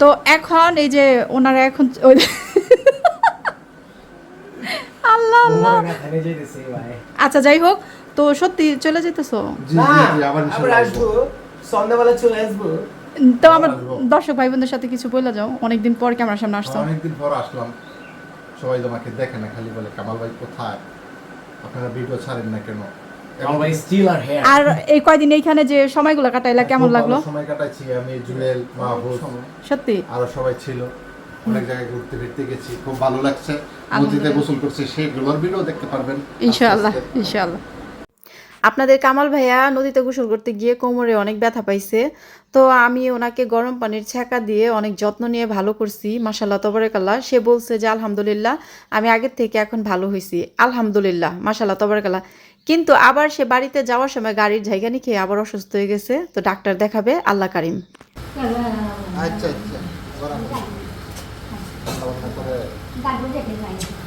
তো এখন এই যে ওনারা এখন ওই আল্লাহ আল্লাহ। আচ্ছা যাই হোক তো সত্যি চলে যেতেছো? জি জি জি আবার আবার আসব। সন্ধ্যাবেলা চলে আসব। তো আমার দর্শক ভাই বোনদের সাথে কিছু বলে যাও অনেকদিন পর ক্যামেরার সামনে আসছো। অনেকদিন পর আসলাম। সবাই তোমাকে দেখে না খালি বলে কামাল ভাই কোথায়? আপনারা ভিডিও ছাড়েন না কেন? আর এই কয়দিন এইখানে যে সময়গুলো কাটাইলা কেমন লাগল? সময় কাটাইছি আমি জুয়েল মাহবুব সত্যি? আরও সবাই ছিল। অনেক জায়গায় ঘুরতে ফিরতে গেছি খুব ভালো লাগছে। নদীতে। গোসল করছি ভিডিও দেখতে পারবেন। ইনশাআল্লাহ। ইনশাআল্লাহ। আপনাদের কামাল ভাইয়া নদীতে গোসল করতে গিয়ে কোমরে অনেক ব্যথা পাইছে। তো আমি ওনাকে গরম পানির ছ্যাঁকা দিয়ে অনেক যত্ন নিয়ে ভালো করছি মাসাল্লাহ তবরেকাল্লাহ। সে বলছে যে আলহামদুলিল্লাহ আমি আগের থেকে এখন ভালো হয়েছি আলহামদুলিল্লাহ মাসাল্লাহ তবরেকাল্লাহ। কিন্তু আবার সে বাড়িতে যাওয়ার সময় গাড়ির জায়গা খেয়ে আবার অসুস্থ হয়ে গেছে। তো ডাক্তার দেখাবে আল্লাহ কারিম। আচ্ছা আচ্ছা।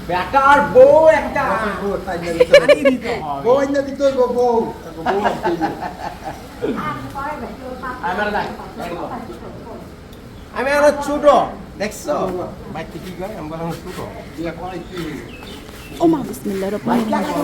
বেটার বউ একটা। বউ দিতে বউ। আমি আরও ছোট। দেখছ? বাইতে কি কয়? আমি বললাম ছোট। বিয়া করাই কি হইব? ও মা বিসমিল্লাহ বাইক লাগানো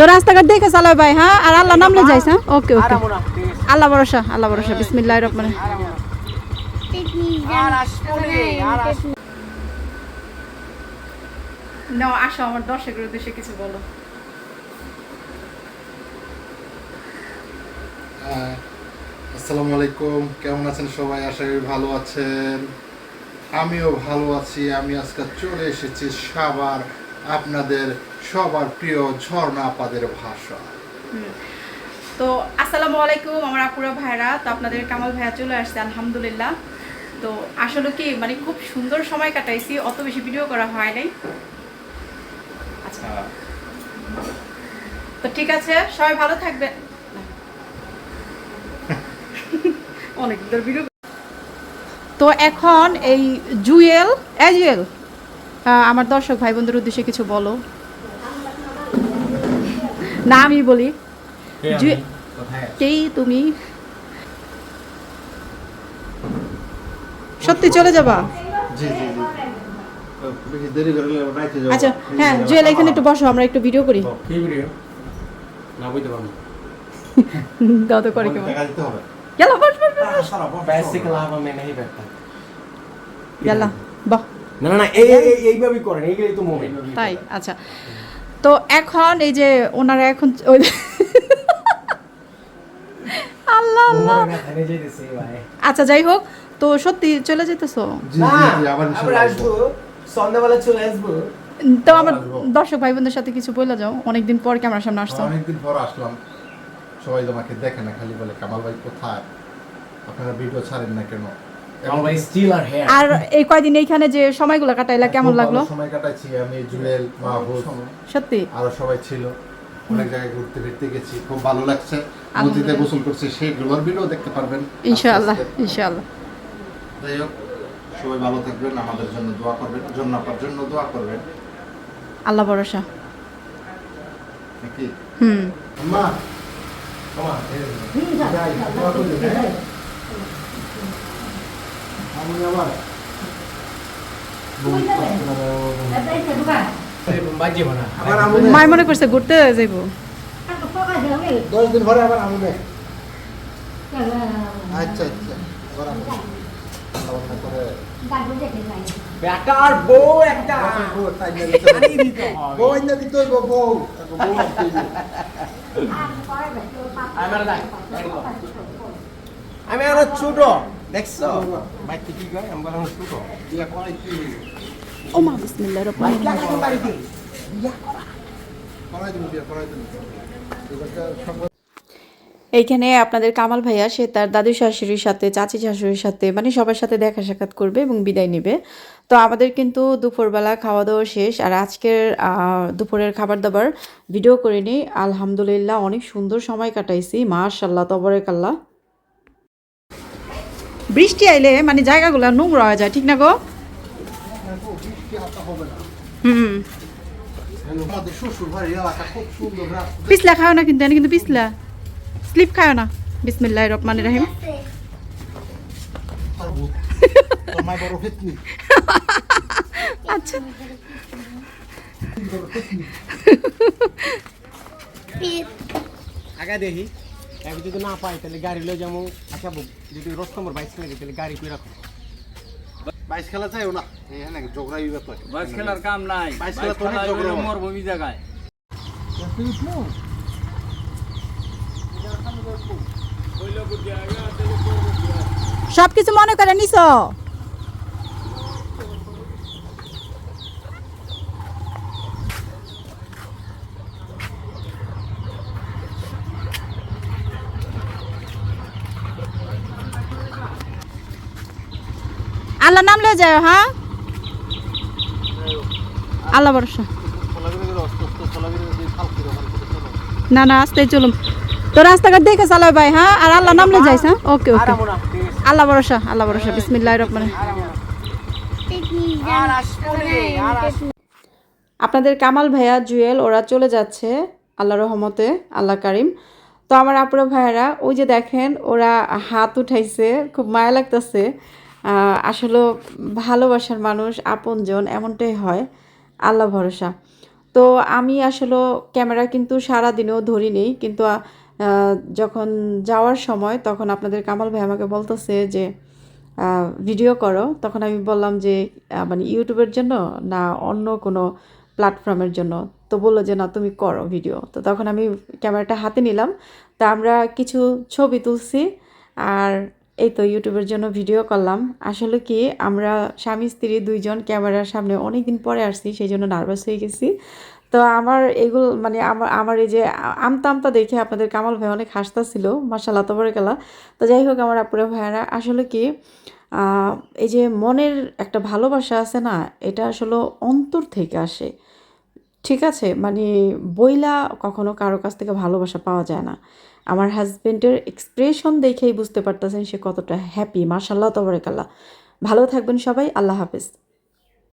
তো রাস্তাঘাট দেখে চালাও ভাই হ্যাঁ? আর আল্লাহ নাম লয়ে যাইস হ্যাঁ? ওকে ওকে। আল্লাহ ভরসা আল্লাহ ভরসা। বিসমিল্লাহ রহমান নাও আসো আমার দর্শকের উদ্দেশ্যে কিছু বলো। আসসালামু আলাইকুম। কেমন আছেন সবাই? আশা করি ভালো আছেন। আমিও ভালো আছি। আমি আজকে চলে এসেছি সাবার আপনাদের সবার প্রিয় ঝর্ণা আপাদের ভাষা। তো আসসালামু আলাইকুম আমার আপুরা ভাইরা তো আপনাদের কামাল ভাইয়া চলে আসছে আলহামদুলিল্লাহ। তো আসলে কি মানে খুব সুন্দর সময় কাটাইছি অত বেশি ভিডিও করা হয় নাই। আচ্ছা। তো ঠিক আছে সবাই ভালো থাকবে অনেক দূর ভিডিও। তো এখন এই জুয়েল এ জুয়েল আমার দর্শক ভাই বোনদের উদ্দেশ্যে কিছু বলো। না আমি? বলি কেই তুমি? সত্যি চলে যাবা? আচ্ছা হ্যাঁ জুয়েল এখানে একটু বসো আমরা একটু ভিডিও করি। কি না বুঝতে পারব দাও তো করে কেমন? গেল বস বস বস। বেসিক্যাল লাভ আমি নাই ব্যাপারটা। গেল বাহ। না না এই এই- এই এইভাবেই করেন এইগুলোই তো মোমেন্ট তাই আচ্ছা। তো এখন এই যে ওনারা এখন ওই আল্লাহ আল্লাহ। আচ্ছা যাই হোক তো সত্যি চলে যেতেছো? জি জি জি আবার আবার ইনশাআল্লাহ আসব। সন্ধ্যাবেলা চলে আসব। তো আমার দর্শক ভাই বোনদের সাথে কিছু বলে যাও অনেকদিন পর ক্যামেরার সামনে আসছো। অনেকদিন পর আসলাম। সবাই তোমাকে দেখে না খালি বলে কামাল ভাই কোথায়? আপনারা ভিডিও ছাড়েন না কেন? আর এই কয়দিন এইখানে যে সময়গুলো কাটাইলা কেমন লাগল সময় কাটাইছি আমি জুয়েল মাহবুব সত্যি আরও সবাই ছিল অনেক জায়গায় ঘুরতে ফিরতে গেছি খুব ভালো লাগছে নদীতে। গোসল করছি সেগুলোর ভিডিও দেখতে পারবেন ইনশাআল্লাহ। ইনশাআল্লাহ যাই হোক সবাই ভালো থাকবেন আমাদের জন্য দোয়া করবেন জন্য আপনার জন্য দোয়া করবেন আল্লাহ ভরসা নাকি হুম মা তোমার যাই দোয়া করবেন হ্যাঁ? আমি বাজে না মাই মনে করছে ঘুরতে যাইব। দশ দিন পরে আবার আমুনে আচ্ছা আচ্ছা। বেটার বউ একটা। বউ না দিতে বউ। আমার আমি আরও ছোট। দেখছ কি আমি বললাম কি? ও মা বাড়িতে করাই করাই এইখানে আপনাদের কামাল ভাইয়া সে তার দাদু শাশুড়ির সাথে চাচি শাশুড়ির সাথে মানে সবার সাথে দেখা সাক্ষাৎ করবে এবং বিদায় নেবে। তো আমাদের কিন্তু দুপুরবেলা খাওয়া দাওয়া শেষ আর আজকের আহ, দুপুরের খাবার দাবার ভিডিও করিনি আলহামদুলিল্লাহ অনেক সুন্দর সময় কাটাইছি। মাশাল্লাহ তবরেক আল্লাহ বৃষ্টি আইলে মানে জায়গাগুলো নোংরা হয়ে যায়, ঠিক না গো? পিছলা খাও না কিন্তু কিন্তু পিছলা। স্লিপ খাও না। বিসমিল্লাহ রহমান রাহিম। আচ্ছা। আগে দেখি। এখন যদি না পাই তাহলে গাড়ি লয়ে যাব। আচ্ছা যদি রস্তমর বাইশ খেলে তাহলে গাড়ি করে রাখো? বাইশ খেলা চাইও না? এখানে ব্যাপার বাস খেলার কাম নাই। বাইশ বাইশ খেলা তো অনেক খেলা মরভূমি জায়গায়। সবকিছু মনে করে নিছ? আল্লাহ নাম লয়ে যায় হ্যাঁ? আল্লাহ ভরসা। না না, আস্তে চলুন। তো রাস্তাঘাট দেখে চালাও ভাই হ্যাঁ? আর আল্লাহ নাম লয়ে যাইস হ্যাঁ? ওকে ওকে। আল্লাহ ভরসা আল্লাহ ভরসা। বিসমিল্লাহ রহমান। আপনাদের কামাল ভাইয়া, জুয়েল, ওরা চলে যাচ্ছে আল্লাহ রহমতে আল্লাহ কারিম। তো আমার আপুরা ভাইয়ারা, ওই যে দেখেন, ওরা হাত উঠাইছে, খুব মায়া লাগতেছে। আসলে ভালোবাসার মানুষ আপনজন এমনটাই হয়। আল্লাহ ভরসা। তো আমি আসলে ক্যামেরা কিন্তু সারা দিনেও ধরি নেই কিন্তু যখন যাওয়ার সময় তখন আপনাদের কামাল ভাই আমাকে বলতেছে যে ভিডিও করো। তখন আমি বললাম যে মানে ইউটিউবের জন্য না অন্য কোনো প্ল্যাটফর্মের জন্য। তো বলল যে, না, তুমি করো ভিডিও। তো তখন আমি ক্যামেরাটা হাতে নিলাম। তা আমরা কিছু ছবি তুলছি, আর এই তো ইউটিউবের জন্য ভিডিও করলাম। আসলে কি, আমরা স্বামী, স্ত্রী দুইজন ক্যামেরার সামনে অনেক দিন পরে আসছি সেই জন্য নার্ভাস হয়ে গেছি। তো আমার এগুলো মানে আমার আমার এই যে আমতা আমতা দেখে আপনাদের কামাল ভাই অনেক হাসতাছিল মাসাল্লাহ তবরে গেলা তো যাই হোক আমার আপুরা ভাইয়ারা, আসলে কি এই যে মনের একটা ভালোবাসা আছে না, এটা আসলে অন্তর থেকে আসে। ঠিক আছে? মানে বইলা কখনো কারও কাছ থেকে ভালোবাসা পাওয়া যায় না। আমার হাজব্যান্ডের এক্সপ্রেশন দেখেই বুঝতে পারতেছেন সে কতটা হ্যাপি মার্শাল্লাহ তবরেকাল্লাহ। ভালো থাকবেন সবাই, আল্লাহ হাফিজ।